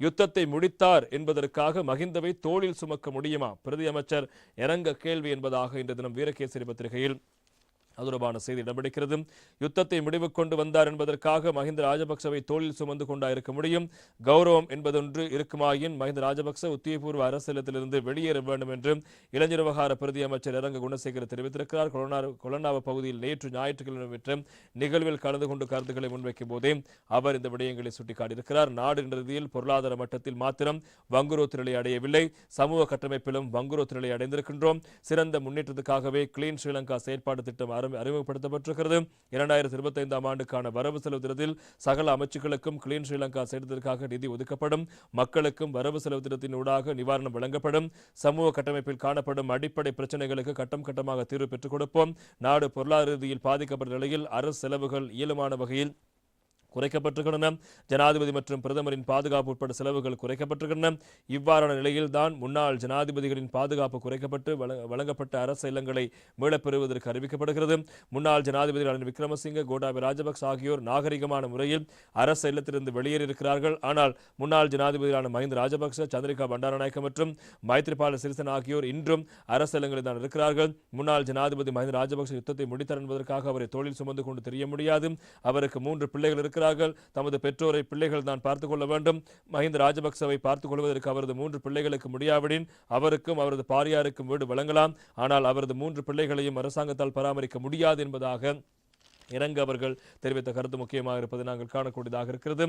யுத்தத்தை முடித்தார் என்பதற்காக மகிந்தவை தோளில் சுமக்க முடியுமா? பிரதி அமைச்சர் இறங்க கேள்வி என்பதாக இன்று தினம் வீரகேசரி பத்திரிகையில் அது தொடர்பான செய்தி இடம்பிடிக்கிறது யுத்தத்தை முடிவு கொண்டு வந்தார் என்பதற்காக மஹிந்த ராஜபக்சவை தோளில் சுமந்து கொண்டா இருக்க முடியும். கௌரவம் என்பதொன்று இருக்குமாயின் மஹிந்த ராஜபக்ச உத்தியபூர்வ அரசியலத்திலிருந்து வெளியேற வேண்டும் என்று இளைஞர் விவகார பிரதி அமைச்சர் இரங்க குணசேகர் தெரிவித்திருக்கிறார். கொலனாவ பகுதியில் நேற்று ஞாயிற்றுக்கிழமை பெற்ற நிகழ்வில் கலந்து கொண்டு கருத்துக்களை முன்வைக்கும் போதே அவர் இந்த விடயங்களை சுட்டிக்காட்டியிருக்கிறார். நாடு ரீதியில் பொருளாதார மட்டத்தில் மாத்திரம் வங்குரோத்து நிலை அடையவில்லை. சமூக கட்டமைப்பிலும் வங்குரோத்து நிலை அடைந்திருக்கின்றோம். சிறந்த முன்னேற்றத்துக்காகவே கிளீன் ஸ்ரீலங்கா செயற்பாடு திட்டம் அறிமுகப்படுத்தப்பட்டிருக்கிறது. இரண்டாயிரத்தி இருபத்தி ஐந்தாம் ஆண்டுக்கான வரவு செலவு திட்டத்தில் சகல அமைச்சுகளுக்கும் கிளீன் ஸ்ரீலங்கா செய்ததற்காக நிதி ஒதுக்கப்படும். மக்களுக்கும் வரவு செலவு திட்டத்தின் ஊடாக நிவாரணம் வழங்கப்படும். சமூக கட்டமைப்பில் காணப்படும் அடிப்படை பிரச்சனைகளுக்கு கட்டம் கட்டமாக தீர்வு பெற்றுக் கொடுப்போம். நாடு பொருளாதார ரீதியில் பாதிக்கப்பட்ட நிலையில் அரசு செலவுகள் இயலுமான வகையில் குறைக்கப்பட்டிருக்கின்றன. ஜனாதிபதி மற்றும் பிரதமரின் பாதுகாப்பு உட்பட செலவுகள் குறைக்கப்பட்டிருக்கின்றன. இவ்வாறான நிலையில்தான் முன்னாள் ஜனாதிபதிகளின் பாதுகாப்பு குறைக்கப்பட்டு வழங்கப்பட்ட அரசு இல்லங்களை மீளப்பெறுவதற்கு அறிவிக்கப்படுகிறது. முன்னாள் ஜனாதிபதி ரணில் விக்ரமசிங்க கோட்டாபய ராஜபக்ச ஆகியோர் நாகரிகமான முறையில் அரசு இல்லத்திலிருந்து வெளியேறியிருக்கிறார்கள். ஆனால் முன்னாள் ஜனாதிபதியான மஹிந்த ராஜபக்ச சந்திரிகா பண்டாரநாயக்க மற்றும் மைத்ரிபால சிறிசன் ஆகியோர் இன்றும் அரசு இல்லங்களில் தான் இருக்கிறார்கள். முன்னாள் ஜனாதிபதி மஹிந்த ராஜபக்ச யுத்தத்தை முடித்தார் என்பதற்காக அவரை தோளில் சுமந்து கொண்டு தெரிய முடியாது. அவருக்கு மூன்று பிள்ளைகள் இருக்கிறார்கள். தமது பெற்றோரை பிள்ளைகள் தான் பார்த்துக் கொள்ள வேண்டும். மஹிந்த ராஜபக்சவை பார்த்துக் கொள்வதற்கு அவரது மூன்று பிள்ளைகளுக்கு முடியாவிடின் அவருக்கும் அவரது பாரியாருக்கும் வீடு வழங்கலாம். ஆனால் அவரது மூன்று பிள்ளைகளையும் அரசாங்கத்தால் பராமரிக்க முடியாது என்பதாக இறங்கு அவர்கள் தெரிவித்த கருத்து முக்கியமாக இருப்பது நாங்கள் காணக்கூடியதாக இருக்கிறது.